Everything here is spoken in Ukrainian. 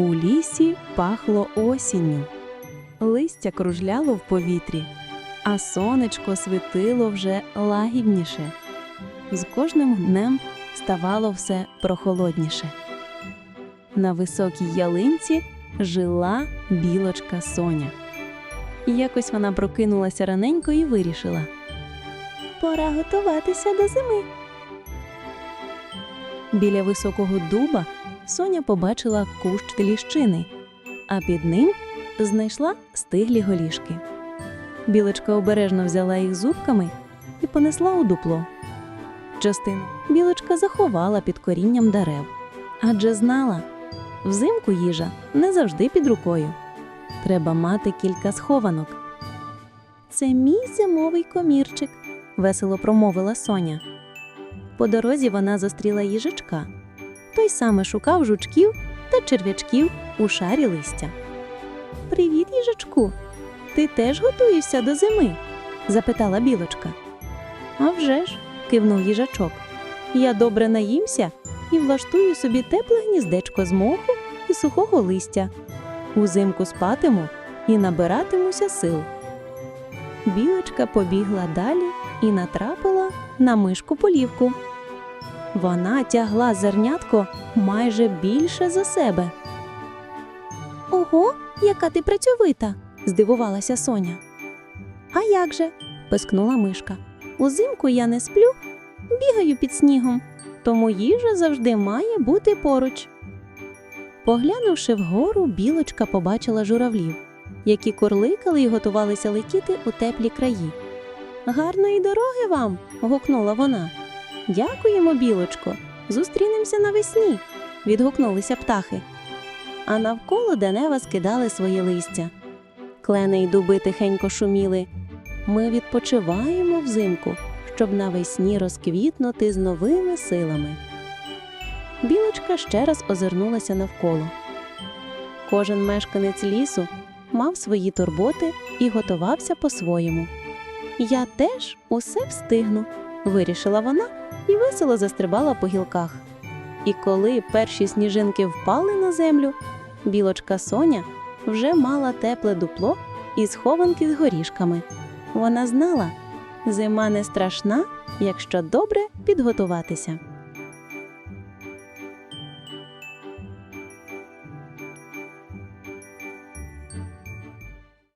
лісі пахло осінню. Листя кружляло в повітрі, а сонечко світило вже лагідніше. З кожним днем ставало все прохолодніше. На високій ялинці жила білочка Соня. Якось вона прокинулася раненько і вирішила. Пора готуватися до зими. Біля високого дуба Соня побачила кущ ліщини, а під ним знайшла стиглі голішки. Білочка обережно взяла їх зубками і понесла у дупло. Частину білочка заховала під корінням дерев, адже знала, взимку їжа не завжди під рукою. Треба мати кілька схованок. Це мій зимовий комірчик, весело промовила Соня. По дорозі вона зустріла їжачка. Той саме шукав жучків та черв'ячків у шарі листя. Привіт, їжачку. Ти теж готуєшся до зими? запитала білочка. «А вже ж», – кивнув їжачок. Я добре наїмся і влаштую собі тепле гніздечко з моху і сухого листя. Узимку спатиму і набиратимуся сил. Білочка побігла далі і натрапила на мишку полівку. Вона тягла зернятко майже більше за себе. Ого, яка ти працьовита, здивувалася Соня. А як же? пискнула мишка. Узимку я не сплю, бігаю під снігом, тому їжа завжди має бути поруч. Поглянувши вгору, білочка побачила журавлів, які курликали і готувалися летіти у теплі краї. Гарної дороги вам. гукнула вона. Дякуємо, білочко. Зустрінемося навесні. відгукнулися птахи. А навколо Денева скидали свої листя. Клени й дуби тихенько шуміли. Ми відпочиваємо взимку, щоб навесні розквітнути з новими силами. Білочка ще раз озирнулася навколо. Кожен мешканець лісу мав свої турботи і готувався по-своєму. Я теж усе встигну, вирішила вона і весело застрибала по гілках. І коли перші сніжинки впали на землю, білочка Соня вже мала тепле дупло і схованки з горішками. Вона знала, зима не страшна, якщо добре підготуватися.